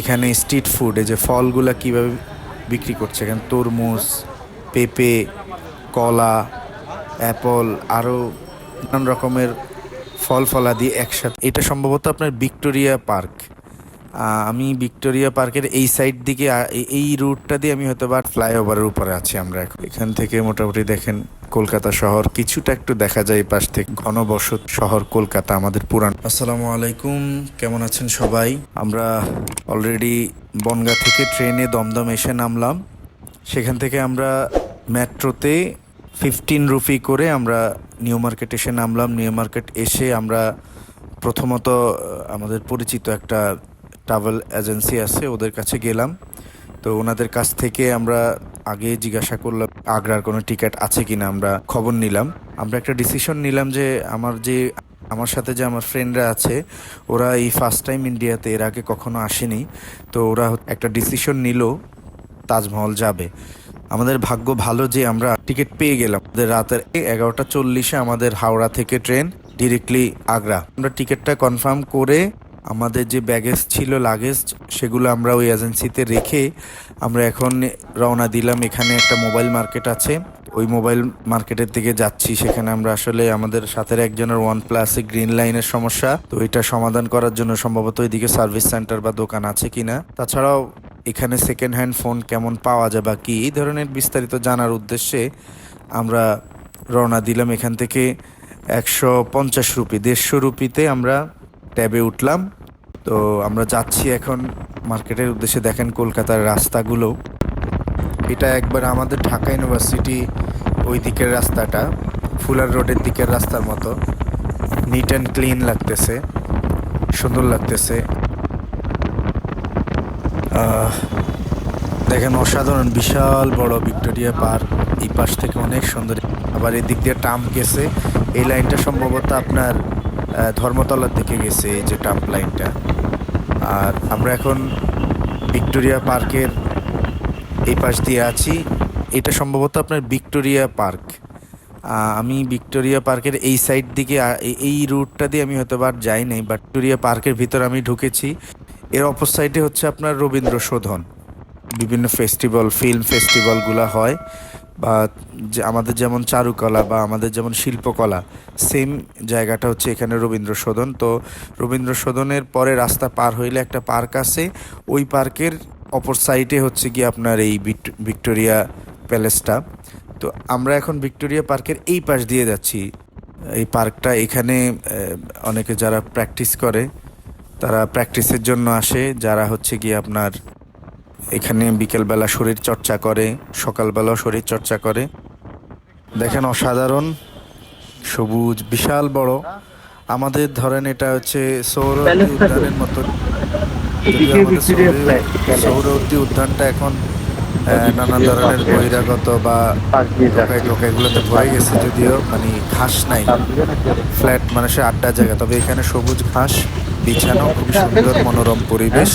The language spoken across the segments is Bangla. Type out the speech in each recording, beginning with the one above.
এখানে স্ট্রিট ফুড এই যে ফলগুলা কীভাবে বিক্রি করছে? এখানে তরমুজ, পেঁপে, কলা, অ্যাপল আরও নানান রকমের ফল ফলাদি একসাথে। এটা সম্ভবত আপনার ভিক্টোরিয়া পার্ক। আমি ভিক্টোরিয়া পার্কের এই সাইড দিকে এই- রুটটা দিয়ে আমি হয়তো বা ফ্লাইওভারের উপরে আছি আমরা এখন। এখান থেকে মোটামুটি দেখেন কলকাতা শহর, কিছুটা একটু দেখা যায় পাশ থেকে। ঘনবসত শহর কলকাতা, আমাদের পুরান। আসসালামু আলাইকুম, কেমন আছেন সবাই? আমরা অলরেডি বনগা থেকে ট্রেনে দমদম এসে নামলাম। সেখান থেকে আমরা মেট্রোতে ফিফটিন রুপি করে আমরা নিউ মার্কেট এসে নামলাম। নিউ মার্কেট এসে আমরা প্রথমত আমাদের পরিচিত একটা ট্রাভেল এজেন্সি আছে, ওদের কাছে গেলাম। তো ওনাদের কাছ থেকে আমরা আগে জিজ্ঞাসা করলাম, আগ্রার কোনো টিকিট আছে কিনা আমরা খবর নিলাম। আমরা একটা ডিসিশন নিলাম যে আমার যে, আমার সাথে যে আমার ফ্রেন্ডরা আছে, ওরা এই ফার্স্ট টাইম ইন্ডিয়াতে এর আগে কখনো আসেনি। তো ওরা একটা ডিসিশন নিল, তাজমহল যাবে। আমাদের ভাগ্য ভালো যে আমরা টিকিট পেয়ে গেলাম। রাতের এগারোটা চল্লিশে আমাদের হাওড়া থেকে ট্রেন ডিরেক্টলি আগ্রা। আমরা টিকিটটা কনফার্ম করে আমাদের যে ব্যাগেজ ছিল লাগেজ সেগুলো আমরা ওই এজেন্সিতে রেখে আমরা এখন রওনা দিলাম। এখানে একটা মোবাইল মার্কেট আছে। ওই মোবাইল মার্কেটের দিকে যাচ্ছি। সেখানে আমরা আসলে আমাদের সাথে একজনের ওয়ান প্লাসে গ্রিন লাইনের সমস্যা। তো এটা সমাধান করার জন্য সম্ভবত ওইদিকে সার্ভিস সেন্টার বা দোকান আছে কিনা। তাছাড়াও এখানে সেকেন্ড হ্যান্ড ফোন কেমন পাওয়া যায় বা কি, এই ধরনের বিস্তারিত জানার উদ্দেশ্যে আমরা রওনা দিলাম। এখান থেকে একশো পঞ্চাশ রুপি, দেড়শো রুপিতে আমরা ট্যাবে উঠলাম। তো আমরা যাচ্ছি এখন মার্কেটের উদ্দেশ্যে। দেখেন কলকাতার রাস্তাগুলো। এটা একবার আমাদের ঢাকা ইউনিভার্সিটি ওই দিকের রাস্তাটা, ফুলার রোডের দিকের রাস্তার মতো। নিট অ্যান্ড ক্লিন লাগতেছে, সুন্দর লাগতেছে। দেখেন অসাধারণ, বিশাল বড় ভিক্টোরিয়া পার্ক। এই পাশ থেকে অনেক সুন্দর। আবার এদিক দিয়ে টাম্প গেছে। এই লাইনটা সম্ভবত আপনার ধর্মতলার দিকে গেছে এই যে টাম্প লাইনটা। আর আমরা এখন ভিক্টোরিয়া পার্কের এই পাশ দিয়ে আছি। এটা সম্ভবত আপনার ভিক্টোরিয়া পার্ক। আমি ভিক্টোরিয়া পার্কের এই সাইড দিকে এই- রুটটা দিয়ে আমি হয়তো বার যাই নাই বাট ভিক্টোরিয়া পার্কের ভিতর আমি ঢুকেছি। এর অপর সাইডে হচ্ছে আপনার রবীন্দ্র শোধন বিভিন্ন ফেস্টিভ্যাল ফিল্ম ফেস্টিভ্যালগুলো হয়। বা যে আমাদের যেমন চারুকলা বা আমাদের যেমন শিল্পকলা সেম জায়গাটা হচ্ছে এখানে রবীন্দ্র সদন তো রবীন্দ্র সদনের পরে রাস্তা পার হইলে একটা পার্ক আছে, ওই পার্কের অপর সাইডে হচ্ছে কি আপনার এই ভিক্ট- ভিক্টোরিয়া প্যালেসটা। তো আমরা এখন ভিক্টোরিয়া পার্কের এই পাশ দিয়ে যাচ্ছি। এই পার্কটা এখানে অনেকে যারা প্র্যাকটিস করে, তারা প্র্যাকটিসের জন্য আসে। যারা হচ্ছে কি আপনার এখানে বিকেলবেলা শরীর চর্চা করে সকালবেলাও শরীর চর্চা করে। দেখেন অসাধারণ সবুজ বিশাল বড়। আমাদের ধরেন এটা হচ্ছে সৌরবী উদ্যানের মতো যদিও আমাদের সৌর- সৌরবী উদ্যানটা এখন নানা ধরনের বহিরাগত বা টোকাই টোকাইগুলোতে ভরে গেছে যদিও মানে ঘাস নাই। ফ্ল্যাট মানুষের আড্ডা জায়গা তবে এখানে সবুজ ঘাস বিছানো খুবই সুন্দর মনোরম পরিবেশ।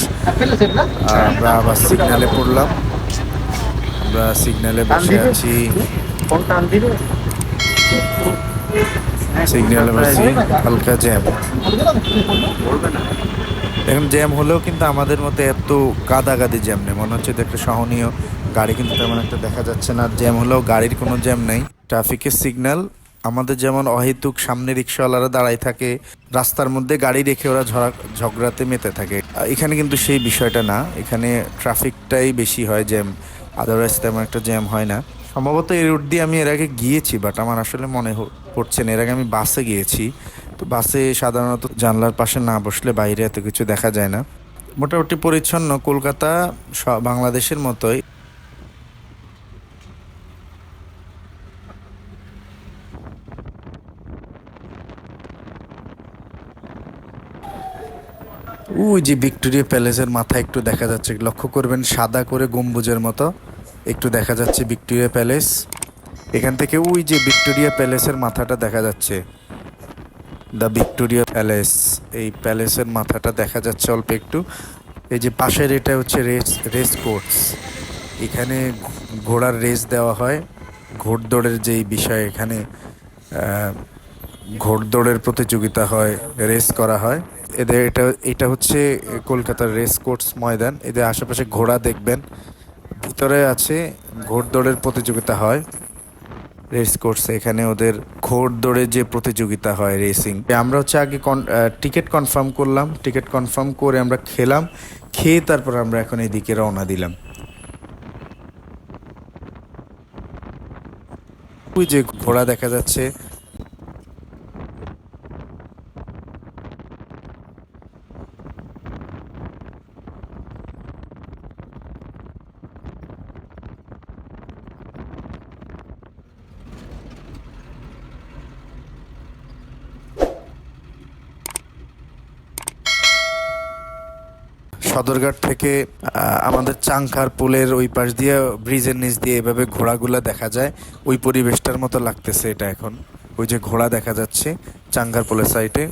আমরা আবার সিগন্যালে পড়লাম। আমরা সিগন্যালে বসে আছি। সিগন্যালে বসে হালকা জ্যাম। এখন জ্যাম হলেও কিন্তু আমাদের মধ্যে এত গাদাগাদি জ্যাম নেই। মনে হচ্ছে একটা সহনীয় গাড়ি, কিন্তু তেমন একটা দেখা যাচ্ছে না। জ্যাম হলেও গাড়ির কোনো জ্যাম নেই। ট্রাফিকের সিগন্যাল আমাদের যেমন অহেতুক সামনে রিক্সাওয়ালারা দাঁড়ায় থাকে, রাস্তার মধ্যে গাড়ি রেখে ওরা ঝরা, ঝগড়াতে মেতে থাকে। এখানে কিন্তু সেই বিষয়টা না। এখানে ট্রাফিকটাই বেশি হয় জ্যাম। আদারওয়াইজ তেমন একটা জ্যাম হয় না। সম্ভবত এই রুট দিয়ে আমি এর আগে গিয়েছি বাট আমার আসলে মনে পড়ছে না। এর আগে আমি বাসে গিয়েছি। তো বাসে সাধারণত জানলার পাশে না বসলে বাইরে এত কিছু দেখা যায় না। মোটামুটি পরিচ্ছন্ন। কলকাতা বাংলাদেশের মতোই। ওই যে ভিক্টোরিয়া প্যালেসের মাথা একটু দেখা যাচ্ছে। লক্ষ্য করবেন, সাদা করে গম্বুজের মতো একটু দেখা যাচ্ছে ভিক্টোরিয়া প্যালেস। এখান থেকে ওই যে ভিক্টোরিয়া প্যালেসের মাথাটা দেখা যাচ্ছে। দ্য ভিক্টোরিয়া প্যালেস, এই প্যালেসের মাথাটা দেখা যাচ্ছে অল্প একটু। এই যে পাশের এটা হচ্ছে রেস রেস কোর্স। এখানে ঘোড়ার রেস দেওয়া হয়। ঘোড়দৌড়ের যেই বিষয়, এখানে ঘোড়দৌড়ের প্রতিযোগিতা হয়, রেস করা হয়। এদের এটা এটা হচ্ছে কলকাতার রেস কোর্স ময়দান। এদের আশেপাশে ঘোড়া দেখবেন। ভিতরে আছে ঘোড়দৌড়ের প্রতিযোগিতা হয় রেস কোর্সে এখানে ওদের ঘোড়দৌড়ের যে প্রতিযোগিতা হয় রেসিং। আমরা হচ্ছে আগে টিকিট কনফার্ম করলাম। টিকিট কনফার্ম করে আমরা খেলাম। খেয়ে তারপর আমরা এখন এদিকে রওনা দিলাম। ওই যে ঘোড়া দেখা যাচ্ছে। সদরঘাট থেকে আমাদের চাংখার পুলের ওই পাশ দিয়ে, ব্রিজের নিচ দিয়ে এভাবে ঘোড়াগুলা দেখা যায়। ওই পরিবেশটার মতো লাগতেছে এটা এখন। ওই যে ঘোড়া দেখা যাচ্ছে চাঙ্গার পুলের সাইডে।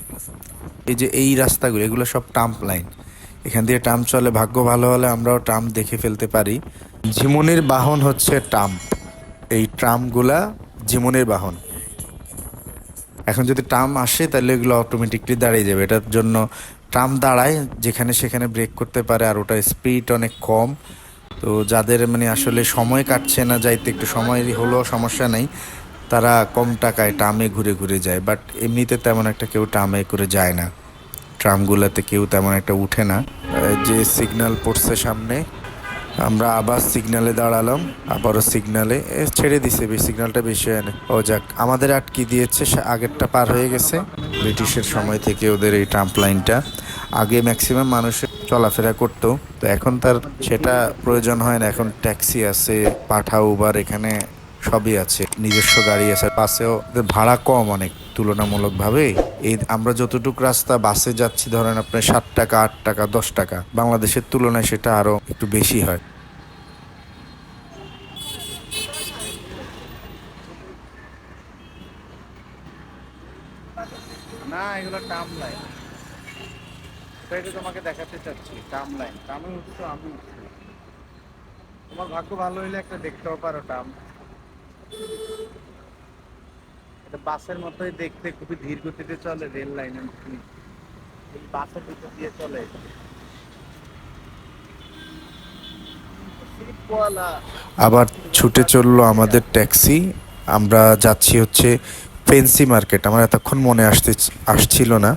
এই যে এই রাস্তাগুলো, এগুলো সব টাম্প লাইন। এখান দিয়ে টাম্প চলে, ভাগ্য ভালো হলে আমরাও টাম্প দেখে ফেলতে পারি। ঝিমুনির বাহন হচ্ছে টাম্প এই ট্রামগুলা ঝিমুনির বাহন। এখন যদি ট্রাম আসে, তাহলে এগুলো অটোমেটিকলি দাঁড়িয়ে যাবে। এটার জন্য ট্রাম দাঁড়ায়, যেখানে সেখানে ব্রেক করতে পারে, আর ওটার স্পিড অনেক কম। তো যাদের মানে আসলে সময় কাটছে না, যাইতে একটু সময় হলেও সমস্যা নেই, তারা কম টাকায় ট্রামে ঘুরে ঘুরে যায়। বাট এমনিতে তেমন একটা কেউ ট্রামে করে যায় না। ট্রামগুলোতে কেউ তেমন একটা উঠে না। যে সিগন্যাল পড়ছে সামনে আমরা আবার সিগনালে দাঁড়ালাম, আবারও সিগনালে ছেড়ে দিছে বেশ সিগন্যালটা বেশি হয় না। ও যাক, আমাদের আটকে দিয়েছে, সে আগেরটা পার হয়ে গেছে। ব্রিটিশের সময় থেকে ওদের এই ট্রাম্প লাইনটা আগে ম্যাক্সিমাম মানুষ চলাফেরা করতো, তো এখন তার সেটা প্রয়োজন হয় না। এখন ট্যাক্সি আছে পাঠা উবার এখানে সবই আছে। নিজস্ব গাড়ি আছে পাশেও ভাড়া কম অনেক। তুলনামূলকভাবে এই আমরা যতটুকু রাস্তা বাসে যাচ্ছি, ধরেন আপনার ষাট টাকা, আট টাকা, দশ টাকা, বাংলাদেশের তুলনায় সেটা আরও একটু বেশি হয়। না, এগুলো টার্ম লাইন এটা তোমাকে দেখাতে চাচ্ছি টার্ম লাইন টার্মে তোমার ভাগ্য ভালো হইলে একটা দেখতেও পারো টার্ম বাসের মতোই দেখতে খুবই ধীর গতিতে চলে রেল লাইনের বাসের ভিতর দিয়ে চলে। আবার ছুটে চলল আমাদের ট্যাক্সি। আমরা যাচ্ছি হচ্ছে ফেন্সি মার্কেট। আমার এতক্ষণ মনে আসতে আসছিল না।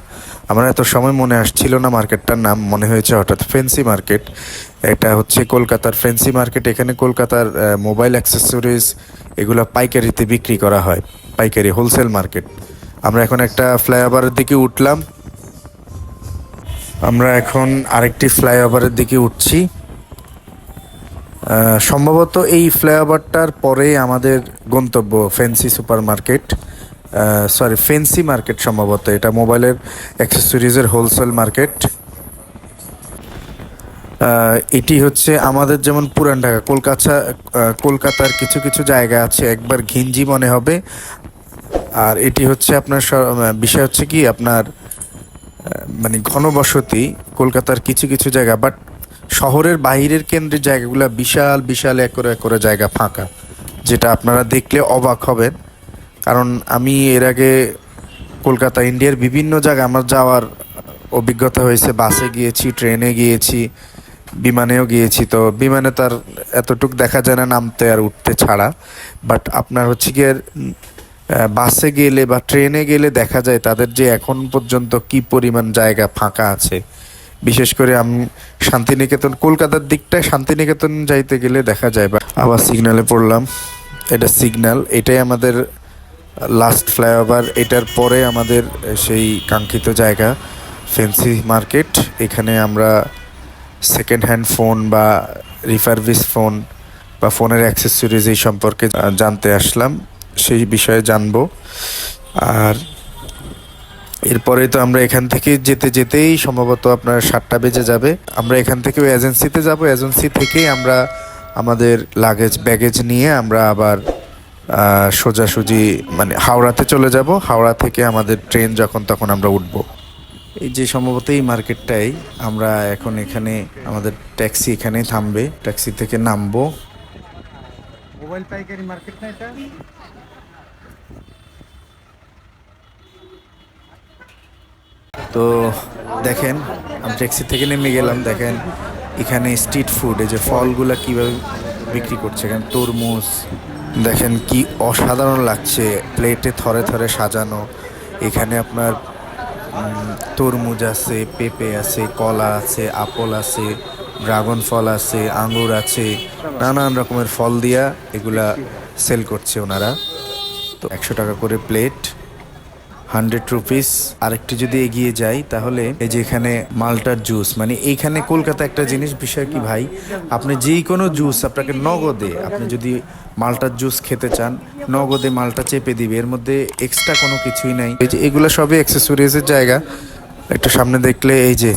আমার এত সময় মনে আসছিল না মার্কেটটার নাম। মনে হয়েছে হঠাৎ ফেন্সি মার্কেট। এটা হচ্ছে কলকাতার ফেন্সি মার্কেট। এখানে কলকাতার মোবাইল অ্যাক্সেসরিজ এগুলো পাইকারিতে বিক্রি করা হয়। পাইকারি হোলসেল মার্কেট। আমরা এখন একটা ফ্লাইওভারের দিকে উঠলাম। আমরা এখন আরেকটি ফ্লাইওভারের দিকে উঠছি। সম্ভবত এই ফ্লাইওভারটার পরেই আমাদের গন্তব্য fancy supermarket sorry fancy market সম্ভবত। এটা মোবাইলের অ্যাক্সেসরিজের হোলসেল মার্কেট এটি হচ্ছে আমাদের যেমন পুরান ঢাকা, কলকাতা কলকাতার কিছু কিছু জায়গা আছে, একবার ঘিঞ্জি মনে হবে। আর এটি হচ্ছে আপনার বিষয় হচ্ছে কি, আপনার মানে ঘনবসতি, কলকাতার কিছু কিছু জায়গা বাট শহরের বাইরের কেন্দ্রের জায়গাগুলো বিশাল বিশাল একরে একরে জায়গা ফাঁকা, যেটা আপনারা দেখলে অবাক হবেন। কারণ আমি এর আগে কলকাতা, ইন্ডিয়ার বিভিন্ন জায়গায় আমার যাওয়ার অভিজ্ঞতা হয়েছে। বাসে গিয়েছি, ট্রেনে গিয়েছি, বিমানেও গিয়েছি। তো বিমানে তার এতটুক দেখা যায় না নামতে আর উঠতে ছাড়া। বাট আপনার হচ্ছে গিয়ে বাসে গেলে বা ট্রেনে গেলে দেখা যায় তাদের যে এখন পর্যন্ত কি পরিমাণ জায়গা ফাঁকা আছে। বিশেষ করে আমি, শান্তিনিকেতন, কলকাতার দিকটায় শান্তিনিকেতন যাইতে গেলে দেখা যায়। বা আবার সিগনালে পড়লাম। এটা সিগন্যাল এটাই আমাদের লাস্ট ফ্লাইওভার এটার পরে আমাদের সেই কাঙ্ক্ষিত জায়গা ফেন্সি মার্কেট এখানে আমরা সেকেন্ড হ্যান্ড ফোন বা রিফারভিস ফোন বা ফোনের অ্যাক্সেসরিজ এই সম্পর্কে জানতে আসলাম। সেই বিষয়ে জানব। আর এরপরে তো আমরা এখান থেকে যেতে যেতেই সম্ভবত আপনার সাতটা বেজে যাবে। আমরা এখান থেকে ওই এজেন্সিতে যাব। এজেন্সি থেকেই আমরা আমাদের লাগেজ ব্যাগেজ নিয়ে আমরা আবার সোজাসুজি মানে হাওড়াতে চলে যাব। হাওড়া থেকে আমাদের ট্রেন যখন তখন আমরা উঠব। এই যে সম্ভবত এই মার্কেটটাই আমরা এখন এখানে আমাদের ট্যাক্সি এখানেই থামবে। ট্যাক্সি থেকে নামবো। মোবাইল পাইকারি মার্কেট না এটা? তো দেখেন আমি ট্যাক্সি থেকে নেমে গেলাম। দেখেন এখানে স্ট্রিট ফুড এই যে ফলগুলা কীভাবে বিক্রি করছে। এখানে তরমুজ দেখেন কি অসাধারণ লাগছে। প্লেটে থরে থরে সাজানো। এখানে আপনার তরমুজ আছে, পেঁপে আছে, কলা আছে, আপল আছে, ড্রাগন ফল আছে আঙুর আছে, নানান রকমের ফল দিয়া এগুলা সেল করছে ওনারা। তো একশো টাকা করে প্লেট হান্ড্রেড রুপিস। আরেকটু যদি এগিয়ে যাই, তাহলে এই যে এখানে মালটার জুস মানে এইখানে কলকাতা একটা জিনিস, বিষয় কি ভাই? আপনি যেই কোনো জুস আপনাকে নগদে, আপনি যদি মালটার জুস খেতে চান, নগদে মালটা চেপে দিবে। এর মধ্যে এক্সট্রা কোনো কিছুই নাই। এই যে এগুলো সবই অ্যাক্সেসরিজের জায়গা। একটু সামনে দেখলে এই যে